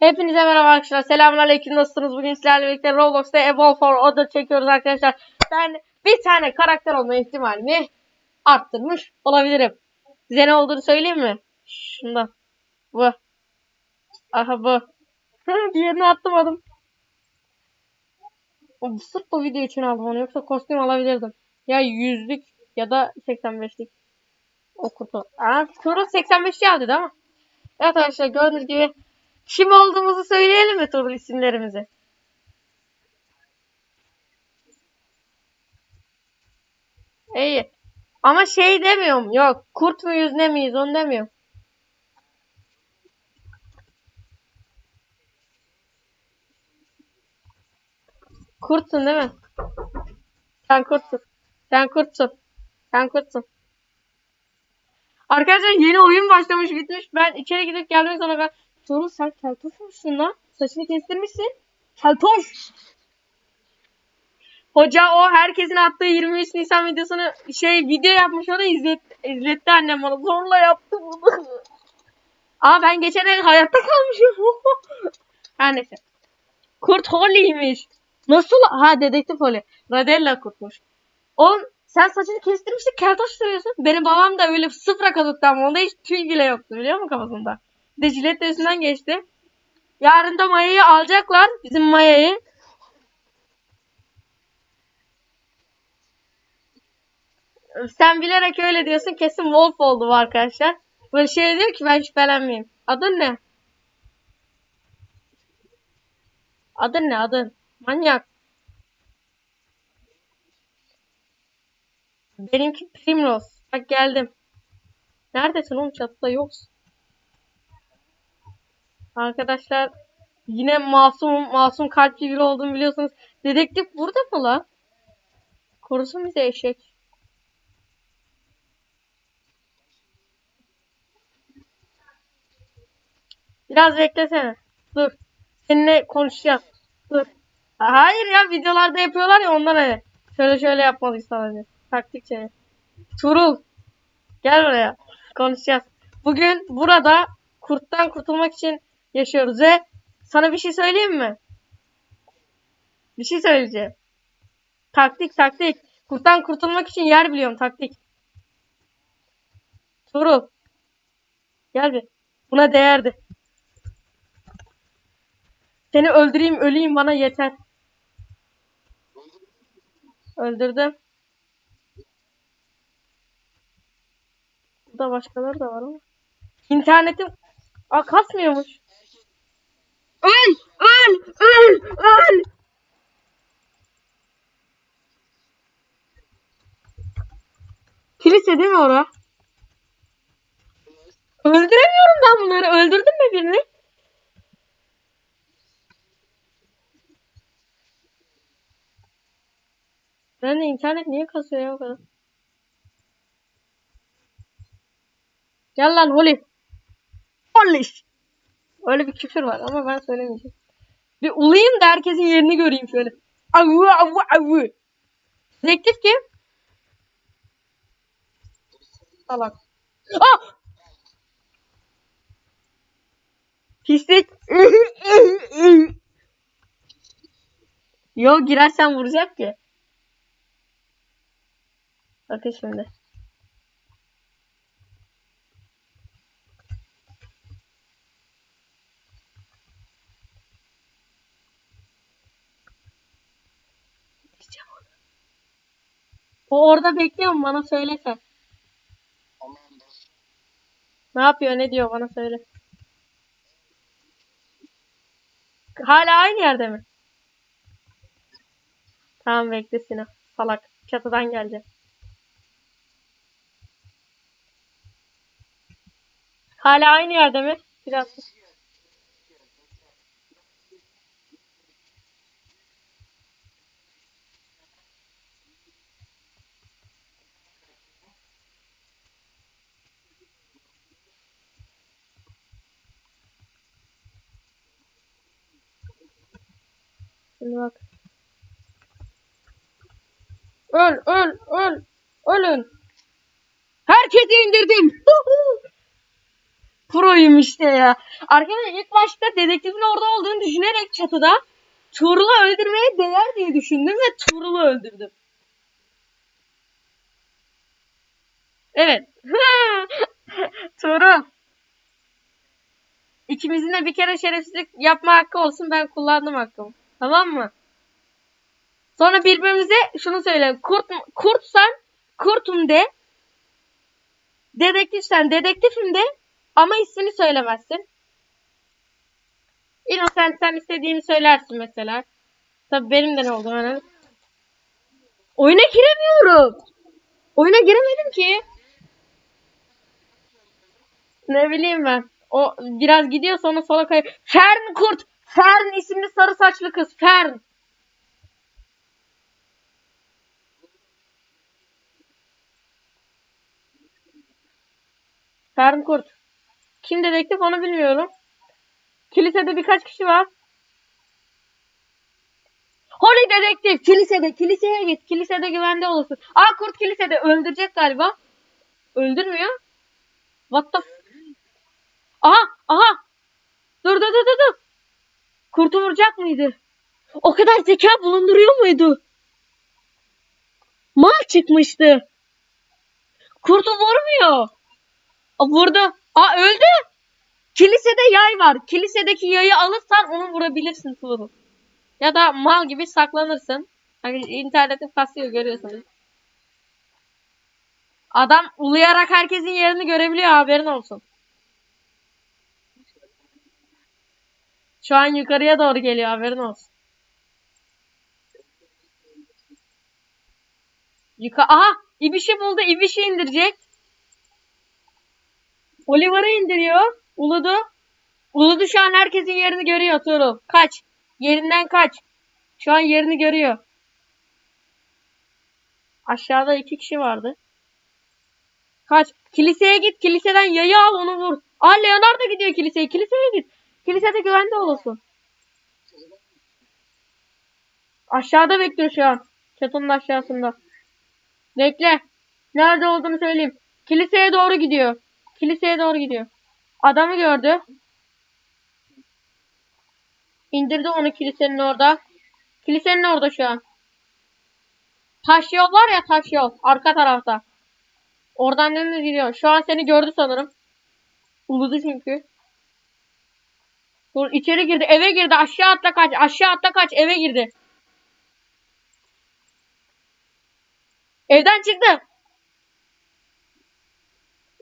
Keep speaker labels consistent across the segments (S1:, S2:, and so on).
S1: Hepinize merhaba arkadaşlar. Selamünaleyküm. Nasılsınız? Bugün sizlerle birlikte Roblox'ta Evolve for Order çekiyoruz arkadaşlar. Ben bir tane karakter olma ihtimalimi arttırmış olabilirim. Size ne olduğunu söyleyeyim mi? Şunda. Bu. Aha bu. Diğerini. O, sırf bu video için aldım onu. Yoksa kostüm alabilirdim. Ya yüzlük ya da 85'lik. O kutu. Aa, Kuru 85'li aldı değil mi? Evet arkadaşlar gördüğünüz gibi kim olduğumuzu söyleyelim mi turun isimlerimizi? İyi. Ama şey demiyorum. Yok. Kurt muyuz ne miyiz onu demiyorum. Kurtsun değil mi? Sen kurtsun. Sen kurtsun. Sen kurtsun. Arkadaşlar yeni oyun başlamış bitmiş. Ben içeri gidip gelmek ben Tuğrul sen keltoş musun lan? Saçını kestirmişsin. Keltoş. Hoca o herkesin attığı 23 Nisan videosunu şey video yapmış o da izlet, izletti annem bana. Zorla yaptı bunu. Aa ben geçen ay hayatta kalmışım. Her neyse. Kurt Holly'ymiş. Nasıl? Ha dedektif Holly. Radella kurtmuş. Oğlum sen saçını kestirmiştin keltoş duruyorsun. Benim babam da öyle sıfıra kazıktı ama onda hiç tüy bile yoktu biliyor musun kafasında. Bir de jilet üstünden geçti. Yarın da Maya'yı alacaklar. Bizim Maya'yı. Sen bilerek öyle diyorsun. Kesin Wolf oldu bu arkadaşlar. Böyle şey diyor ki ben şüphelenmeyeyim. Adın ne? Adın ne adın? Manyak. Benimki Primrose. Bak geldim. Neredesin oğlum çatıda yoksun. Arkadaşlar yine masum masum kalpli biri olduğunu biliyorsunuz. Dedektif burada mı lan? Korusun bize eşek. Biraz beklesene. Dur. Seninle konuşacağız. Dur. Hayır ya videolarda yapıyorlar ya ondan hani. Şöyle şöyle yapmalıyız sadece. Taktik şey. Turul. Gel buraya. Konuşacağız. Bugün burada kurttan kurtulmak için yaşıyoruz ve sana bir şey söyleyeyim mi? Bir şey söyleyeceğim. Taktik taktik. Kurttan kurtulmak için yer biliyorum taktik. Turul. Gel bir. Buna değerdi. Seni öldüreyim öleyim bana yeter. Öldürdüm. Burada başkaları da var ama. İnternetim Aa, kasmıyormuş. Öl! Öl! Öl! Öl! Kilise değil mi ora? Öldüremiyorum ben bunları. Öldürdün mü birini? Ben de internet niye kasıyor ya o kadar? Gel lan Holly. Holly. Öyle bir küfür var ama ben söylemeyeceğim. Bir ulayım da herkesin yerini göreyim şöyle. Avu avu avu. Dedektif kim? Salak. Ah! Pislik. Yo girersen vuracak ki. Bakın şimdi. O orada bekliyor mu? Bana söylesen. Ne yapıyor? Ne diyor? Bana söyle. Hala aynı yerde mi? Tamam bekle Sinan. Salak. Çatıdan gelecek. Hala aynı yerde mi? Biraz. Şimdi bak. Öl, öl, öl. Ölün. Herkesi indirdim. Proyum işte ya. Arkadaşlar ilk başta dedektifin orada olduğunu düşünerek çatıda Tuğrul'u öldürmeye değer diye düşündüm ve Tuğrul'u öldürdüm. Evet. Tuğrul. İkimizin de bir kere şerefsizlik yapma hakkı olsun. Ben kullandım hakkımı. Tamam mı? Sonra birbirimize şunu söyle. Kurt, kurtsan kurtum de. Dedektifsen dedektifim de. Ama ismini söylemezsin. Innocent sen istediğini söylersin mesela. Tabi benim de ne oldu hani. Oyuna giremiyorum. Oyuna giremedim ki. Ne bileyim ben. O biraz gidiyor sonra sola kayıyor. Fern Kurt. Fern isimli sarı saçlı kız. Fern. Fern Kurt. Kim dedektif onu bilmiyorum. Kilisede birkaç kişi var. Holly dedektif. Kilisede. Kiliseye git. Kilisede güvende olursun. Aa kurt kilisede. Öldürecek galiba. Öldürmüyor. What the Aha aha. Dur dur dur dur. Kurtu vuracak mıydı? O kadar zeka bulunduruyor muydu? Mal çıkmıştı. Kurtu vurmuyor. Aa, vurdu. Aa öldü. Kilisede yay var. Kilisedeki yayı alırsan onu vurabilirsin Tuğrul. Ya da mal gibi saklanırsın. Hani internette kasıyor görüyorsunuz. Adam uluyarak herkesin yerini görebiliyor haberin olsun. Şu an yukarıya doğru geliyor haberin olsun. Yuka Aha! İbiş'i buldu. İbiş'i indirecek. Oliver'ı indiriyor. Uludu. Uludu şu an herkesin yerini görüyor Tuğrul. Kaç. Yerinden kaç. Şu an yerini görüyor. Aşağıda iki kişi vardı. Kaç. Kiliseye git. Kiliseden yayı al onu vur. Aa Leonardo gidiyor kiliseye. Kiliseye git. Kilisede güvende olursun. Aşağıda bekliyor şu an. Çatının aşağısında. Bekle. Nerede olduğunu söyleyeyim. Kiliseye doğru gidiyor. Kiliseye doğru gidiyor. Adamı gördü. İndirdi onu kilisenin orada. Kilisenin orada şu an. Taş yol var ya taş yol. Arka tarafta. Oradan dönüyor gidiyor. Şu an seni gördü sanırım. Uludu çünkü. Dur içeri girdi. Eve girdi. Aşağı atla kaç. Aşağı atla kaç. Eve girdi. Evden çıktı.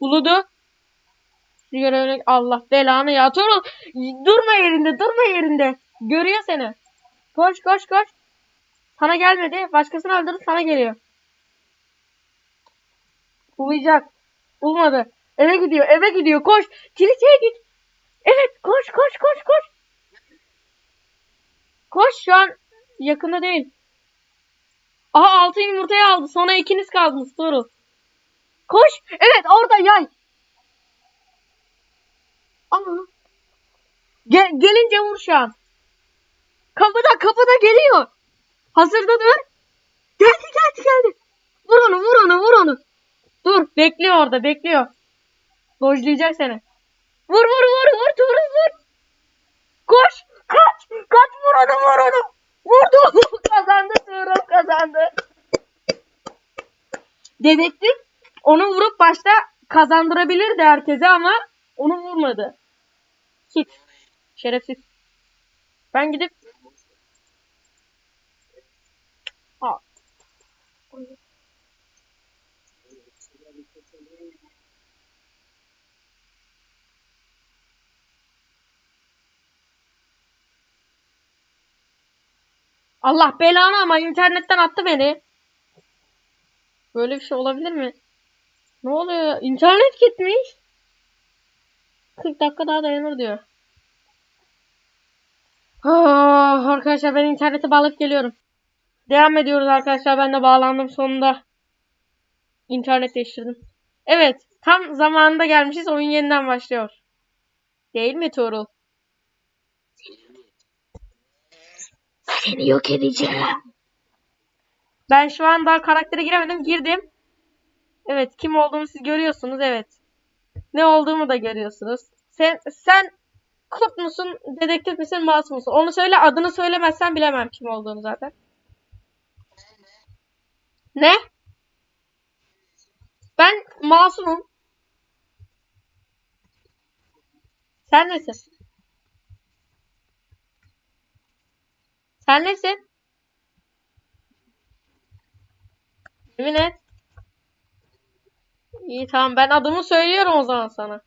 S1: Uludu. Allah belanı ya. Tuğrul durma yerinde durma yerinde. Görüyor seni. Koş koş koş. Sana gelmedi. Başkasını öldürdü sana geliyor. Ulayacak. Bulmadı. Eve gidiyor eve gidiyor koş. Kiliseye git. Evet koş koş koş koş. Koş şu an yakında değil. Aha altın yumurtayı aldı. Sonra ikiniz kaldınız Tuğrul. Koş. Evet orada yay. Ama Gel, gelince vur şu an. Kapıda kapıda geliyor. Hazırda dur. Geldi geldi geldi. Vur onu vur onu vur onu. Dur bekliyor orada bekliyor. Dojlayacak seni. Vur vur vur vur Tuğrul vur. Koş kaç kaç vur onu. Vurdu kazandı Tuğrul kazandı. Dedektif onu vurup başta kazandırabilirdi herkese ama onu vurmadı. Suç. Şerefsiz. Ben gidip Aa. Allah belanı ama internetten attı beni. Böyle bir şey olabilir mi? Ne oluyor? İnternet gitmiş. 40 dakika daha dayanır diyor. Ah, arkadaşlar ben internete bağlayıp geliyorum. Devam ediyoruz arkadaşlar. Ben de bağlandım sonunda. İnternet değiştirdim. Evet. Tam zamanında gelmişiz. Oyun yeniden başlıyor. Değil mi Tuğrul? Seni yok edeceğim. Ben şu an daha karaktere giremedim. Girdim. Evet. Kim olduğumu siz görüyorsunuz. Evet. Ne olduğumu da görüyorsunuz. Sen sen kurt musun, dedektif misin, masum musun? Onu söyle, adını söylemezsen bilemem kim olduğunu zaten. Ne? Ben masumum. Sen nesin? Sen nesin? Yemin et. İyi tamam ben adımı söylüyorum o zaman sana.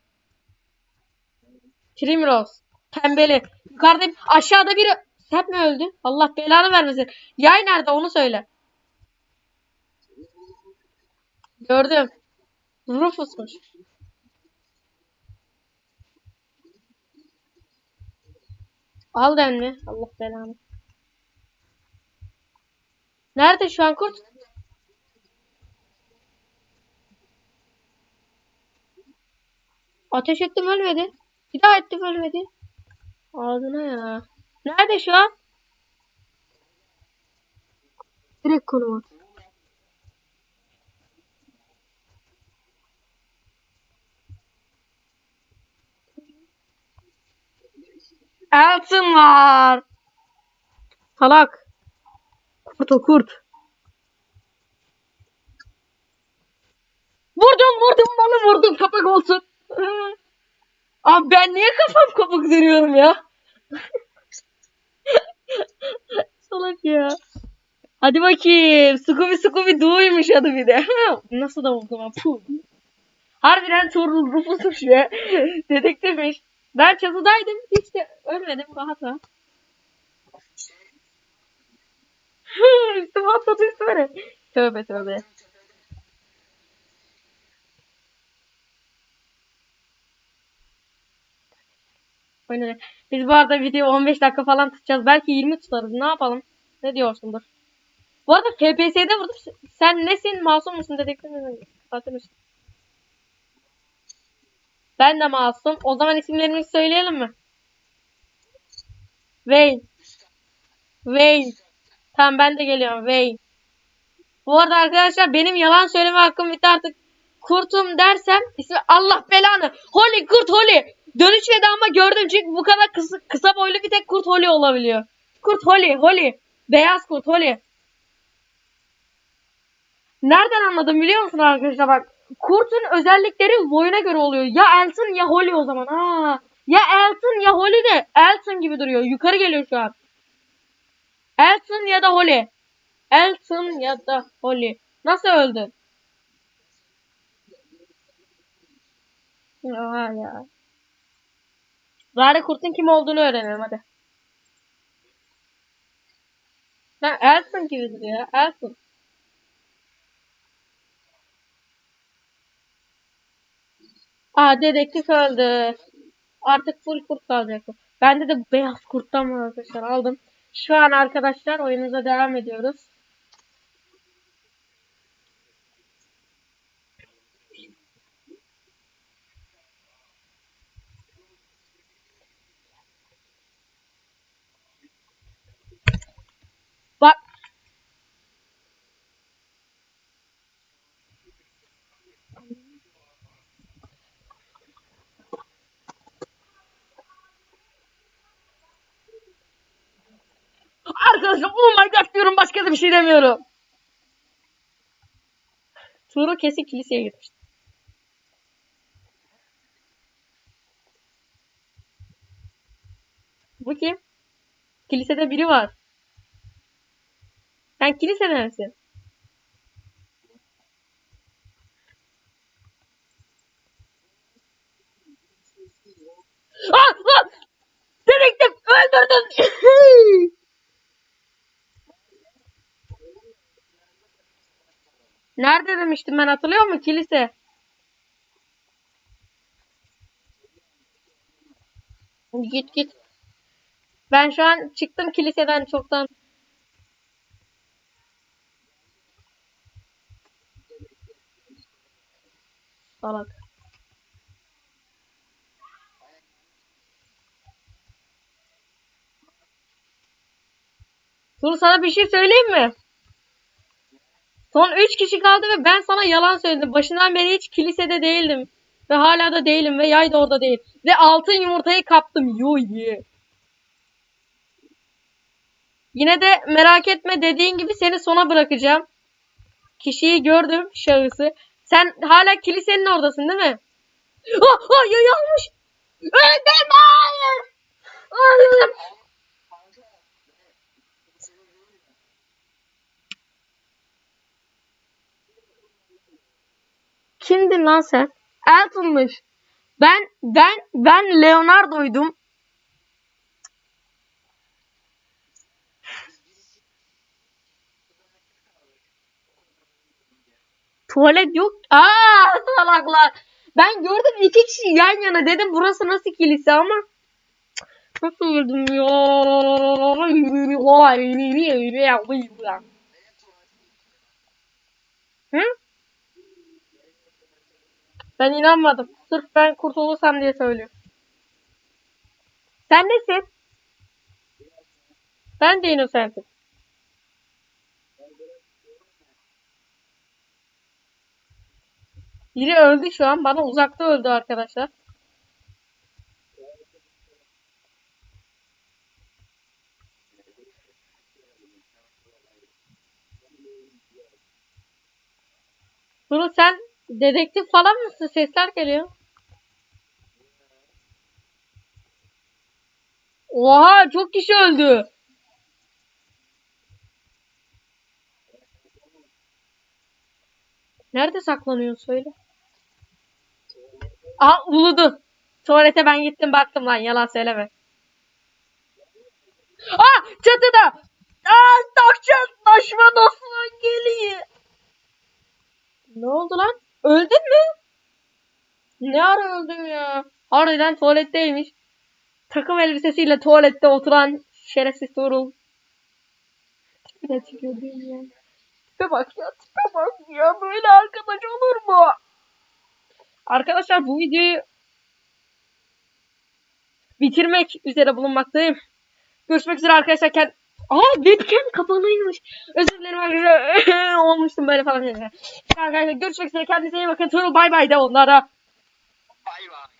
S1: Primrose. Pembeli. Yukarıda aşağıda biri Sep mi öldü? Allah belanı vermesin. Yay nerede onu söyle. Gördüm. Rufus'muş. Al denli. Allah belanı. Nerede şu an kurt? Ateş ettim ölmedi. Bir daha ettim ölmedi. Ağzına ya. Nerede şu an? Direkt konum at. Elton var. Salak. Kurt o kurt. Vurdum vurdum malı vurdum kapak olsun. Abi ben niye kafam kopuk veriyorum ya? Salak ya. Hadi bakayım. Scooby Scooby Doo'ymuş adı bir de. Nasıl da buldum ha? Puh. Harbiden Tuğrul Rufus'muş ya. Dedektifmiş. Ben çatıdaydım. Hiç de ölmedim. Rahat rahat. üstüme atladı üstüme. Tövbe tövbe. Öyle. Biz bu arada video 15 dakika falan tutacağız. Belki 20 tutarız. Ne yapalım? Ne diyorsundur? Bu arada FPS'de vurdum. Sen nesin? Masum musun? Dedektif misin? Katil misin? Ben de masum. O zaman isimlerimizi söyleyelim mi? Wayne. Wayne. Tamam ben de geliyorum. Wayne. Bu arada arkadaşlar benim yalan söyleme hakkım bitti artık. Kurtum dersem ismi Allah belanı. Holly kurt Holly. Dönüşmedi ama gördüm çünkü bu kadar kısa, kısa boylu bir tek kurt Holly olabiliyor. Kurt Holly Holly. Beyaz kurt Holly. Nereden anladım biliyor musun arkadaşlar bak. Kurtun özellikleri boyuna göre oluyor. Ya Elton ya Holly o zaman. Ha. Ya Elton ya Holly de Elton gibi duruyor. Yukarı geliyor şu an. Elton ya da Holly. Elton ya da Holly. Nasıl öldün? Ya ya. Bari kurtun kim olduğunu öğrenelim hadi. Ben Elton gibidir ya. Elton. Aa dedektif öldü. Artık full kurt kalacak. Bende de beyaz kurttan var arkadaşlar aldım. Şu an arkadaşlar oyunumuza devam ediyoruz. Bak Arkadaşlar oh my god diyorum başka da bir şey demiyorum. Tuğrul kesin kiliseye gitmişti. Bu kim? Kilisede biri var. Sen kilisede misin? Ah! Ah! Dedektif öldürdün. Nerede demiştim ben hatırlıyor musun? Kilise. Git git. Ben şu an çıktım kiliseden çoktan. Salak. Dur sana bir şey söyleyeyim mi? Son 3 kişi kaldı ve ben sana yalan söyledim. Başından beri hiç kilisede değildim. Ve hala da değilim ve yay da orada değil. Ve altın yumurtayı kaptım. Yo ye. Yine de merak etme dediğin gibi seni sona bırakacağım. Kişiyi gördüm şahısı. Sen hala kilisenin oradasın değil mi? Oh yay almış. Öldüm hayır. Hayır. Kimdin lan sen? Elton'muş. Ben ben ben Leonardo'ydum. Tuvalet yok. Aa salaklar. Ben gördüm iki kişi yan yana dedim burası nasıl kilise ama nasıl öldüm ya? Hı? Ben inanmadım. Sırf ben kurtulursam diye söylüyorum. Sen nesin? Ben de Innocent'im. Biri öldü şu an. Bana uzakta öldü arkadaşlar. Bunu sen dedektif falan mısın? Sesler geliyor. Oha çok kişi öldü. Nerede saklanıyorsun söyle. Aa uludu. Tuvalete ben gittim baktım lan yalan söyleme. Aa çatıda. Aa taşça taşma nasıl geliyor. Ne oldu lan? Öldün mü? Ne ara öldüm ya? Harbiden tuvaletteymiş. Takım elbisesiyle tuvalette oturan şerefsiz Tuğrul. Tipi de çıkıyor değil ya. Tipe bak ya tipe bak ya. Böyle arkadaş olur mu? Arkadaşlar bu videoyu bitirmek üzere bulunmaktayım. Görüşmek üzere arkadaşlar. Kend... Aa webcam kapalıymış. Özür dilerim arkadaşlar. Olmuştum böyle falan. Arkadaşlar görüşmek üzere. Kendinize iyi bakın. Tuğrul bay bay de onlara. Bay bay.